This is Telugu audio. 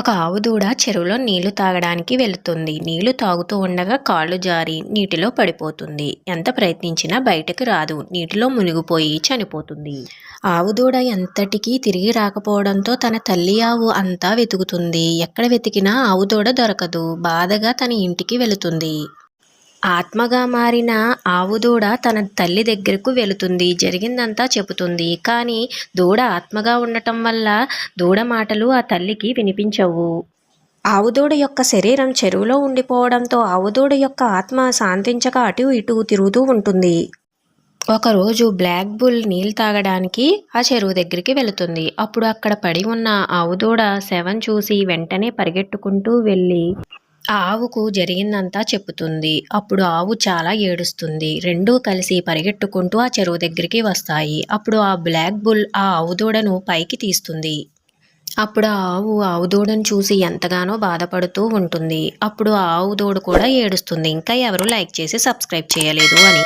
ఒక ఆవు దూడ చెరువులో నీళ్ళు తాగడానికి వెళుతుంది. నీళ్ళు తాగుతూ ఉండగా కాళ్ళు జారి నీటిలో పడిపోతుంది. ఎంత ప్రయత్నించినా బయటకు రాదు. నీటిలో మునిగిపోయి చనిపోతుంది. ఆవు దూడ ఎంతటికీ తిరిగి రాకపోవడంతో తన తల్లి ఆవు అంతా వెతుకుతుంది. ఎక్కడ వెతికినా ఆవు దూడ దొరకదు. బాధగా తన ఇంటికి వెళుతుంది. ఆత్మగా మారిన ఆవు దూడ తన తల్లి దగ్గరకు వెళుతుంది. జరిగిందంతా చెబుతుంది. కానీ దూడ ఆత్మగా ఉండటం వల్ల దూడ మాటలు ఆ తల్లికి వినిపించవు. ఆవుదూడ యొక్క శరీరం చెరువులో ఉండిపోవడంతో ఆవుదూడ యొక్క ఆత్మ శాంతించక అటు ఇటు తిరుగుతూ ఉంటుంది. ఒకరోజు బ్లాక్ బుల్ నీళ్ళు తాగడానికి ఆ చెరువు దగ్గరికి వెళుతుంది. అప్పుడు అక్కడ పడి ఉన్న ఆవుదూడ శవం చూసి వెంటనే పరిగెట్టుకుంటూ వెళ్ళి ఆవుకు జరిగిందంతా చెప్పుతుంది అప్పుడు ఆవు చాలా ఏడుస్తుంది. రెండూ కలిసి పరిగెట్టుకుంటూ ఆ చెరువు దగ్గరికి వస్తాయి. అప్పుడు ఆ బ్లాక్ బుల్ ఆ ఆవు దూడను పైకి తీస్తుంది. అప్పుడు ఆ ఆవు ఆవు దూడను చూసి ఎంతగానో బాధపడుతూ ఉంటుంది. అప్పుడు ఆ ఆవు దూడ కూడా ఏడుస్తుంది. ఇంకా ఎవరు లైక్ చేసి సబ్స్క్రైబ్ చేయలేదు అని.